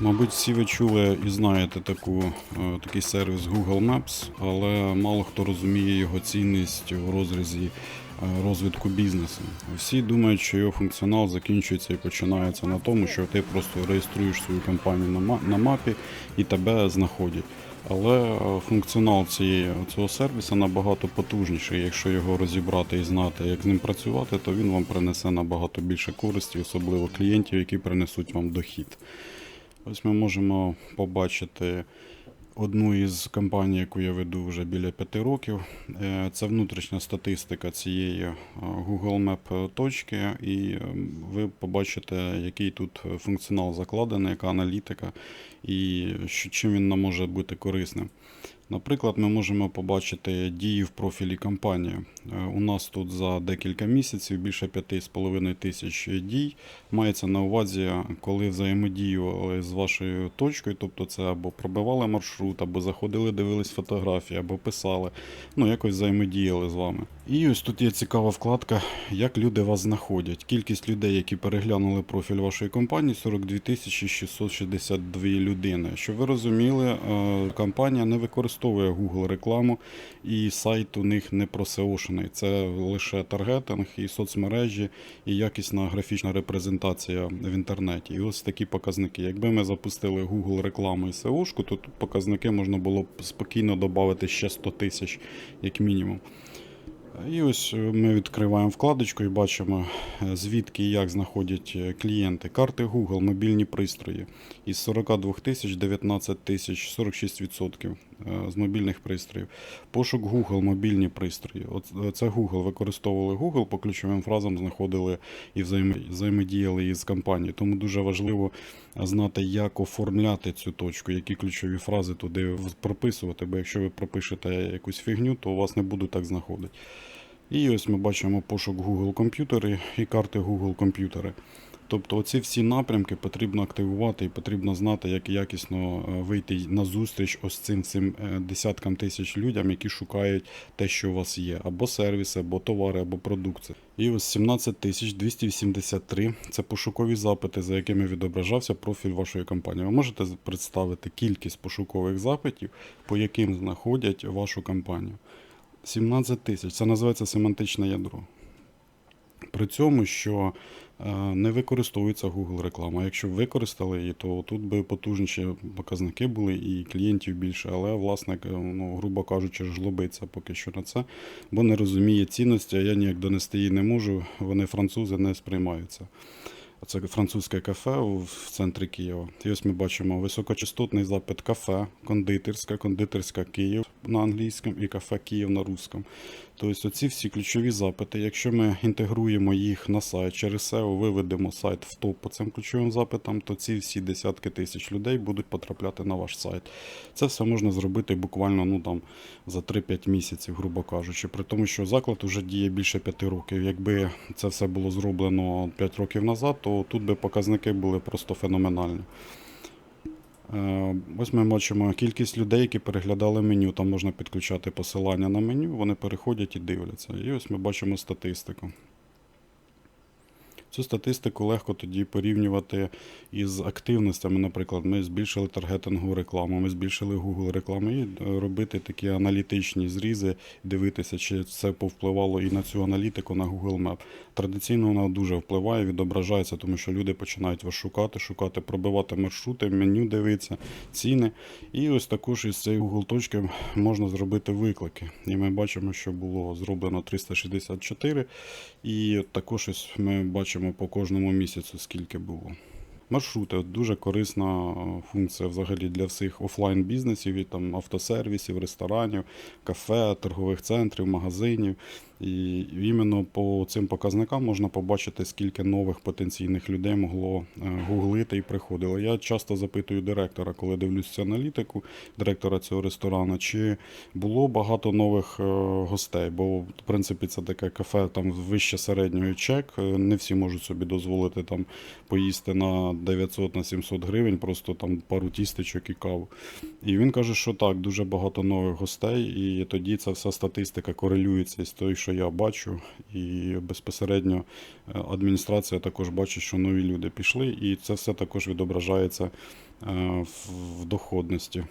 Мабуть, всі ви чули і знаєте таку, е, такий сервіс Google Maps, але мало хто розуміє його цінність у розрізі е, розвитку бізнесу. Всі думають, що його функціонал закінчується і починається на тому, що ти просто реєструєш свою компанію на мапі і тебе знаходять. Але е, функціонал цього сервісу набагато потужніший. Якщо його розібрати і знати, як з ним працювати, то він вам принесе набагато більше користі, особливо клієнтів, які принесуть вам дохід. Ось ми можемо побачити одну із компаній, яку я веду вже біля п'яти років. Е, Це внутрішня статистика цієї е, Google Map точки, і е, ви побачите, який тут функціонал закладений, яка аналітика і чим він нам може бути корисним. Наприклад, ми можемо побачити дії в профілі компанії. Е, У нас тут за декілька місяців більше 5,5 тисяч дій. Мається на увазі, коли взаємодіювали з вашою точкою, тобто це або пробивали маршрут, або заходили, дивились фотографії, або писали, ну якось взаємодіяли з вами. І ось тут є цікава вкладка, як люди вас знаходять. Кількість людей, які переглянули профіль вашої компанії, 42 тисячі 662 людини. Щоб ви розуміли, е, компанія не використовує Google рекламу і сайт у них не просеошений. Це лише таргетинг і соцмережі, і якісна графічна репрезентація в інтернеті. І ось такі показники. Якби ми запустили Google рекламу і SEO-шку, то тут показники можна було б спокійно додати ще 100 тисяч, як мінімум. І ось ми відкриваємо вкладочку і бачимо, звідки і як знаходять е, клієнти. Карти Google, мобільні пристрої. Із 42 тисяч 19 тисяч 46% е, з мобільних пристроїв. Пошук Google, мобільні пристрої. От е, це Google. Використовували Google, по ключовим фразам знаходили і взаємодіяли із компанією. Тому дуже важливо знати, як оформляти цю точку, які ключові фрази туди прописувати. Бо якщо ви пропишете якусь фігню, то вас не будуть так знаходити. І ось ми бачимо пошук Google комп'ютери і карти Google комп'ютери. Тобто оці всі напрямки потрібно активувати і потрібно знати, як якісно е, вийти на зустріч ось цим, цим е, десяткам тисяч людям, які шукають те, що у вас є, або сервіси, або товари, або продукції. І ось 17 тисяч 283 – це пошукові запити, за якими відображався профіль вашої компанії. Ви можете представити кількість пошукових запитів, по яким знаходять вашу компанію. 17 тисяч. Це називається семантичне ядро. При цьому, що е, не використовується Google реклама. Якщо б використали її, то тут би потужніші показники були і клієнтів більше, але власник, е, ну, грубо кажучи, жлобиться поки що на це, бо не розуміє цінності, а я ніяк донести її не можу. Вони французи не сприймаються. Це французьке кафе в центрі Києва. І ось ми бачимо високочастотний запит кафе, кондитерська, кондитерська Київ на англійському і кафе Київ на русском. Тобто оці всі ключові запити, якщо ми інтегруємо їх на сайт через SEO, виведемо сайт в топ по цим ключовим запитам, то ці всі десятки тисяч людей будуть потрапляти на ваш сайт. Це все можна зробити буквально ну, там, за 3-5 місяців, грубо кажучи. При тому, що заклад вже діє більше 5 років. Якби це все було зроблено 5 років назад, то тут би показники були просто феноменальні. Е, Ось ми бачимо кількість людей, які переглядали меню. Там можна підключати посилання на меню, вони переходять і дивляться. І ось ми бачимо статистику. Цю статистику легко тоді порівнювати із активностями. Наприклад, ми збільшили таргетингову рекламу, ми збільшили Google рекламу і е, робити такі аналітичні зрізи, дивитися, чи це повпливало і на цю аналітику на Google Map. Традиційно вона дуже впливає, відображається, тому що люди починають вас шукати, шукати, пробивати маршрути, меню дивитися, ціни. І ось також із цієї Google точки можна зробити виклики. І ми бачимо, що було зроблено 364. І також ось ми бачимо по кожному місяцю, скільки було. Маршрути дуже корисна е, функція взагалі для всіх офлайн бізнесів, і там автосервісів, ресторанів, кафе, торгових центрів, магазинів. І іменно по цим показникам можна побачити, скільки нових потенційних людей могло е, гуглити і приходило. Я часто запитую директора, коли дивлюся аналітику директора цього ресторану, чи було багато нових е, гостей. Бо, в принципі, це таке кафе там вище середнього чек. Е, Не всі можуть собі дозволити там поїсти на 900 на 700 гривень, просто там пару тістечок і каву. І він каже, що так, дуже багато нових гостей, і тоді ця вся статистика корелюється з тою, що що я бачу, і безпосередньо е, адміністрація також бачить, що нові люди пішли, і це все також відображається е, в- в доходності.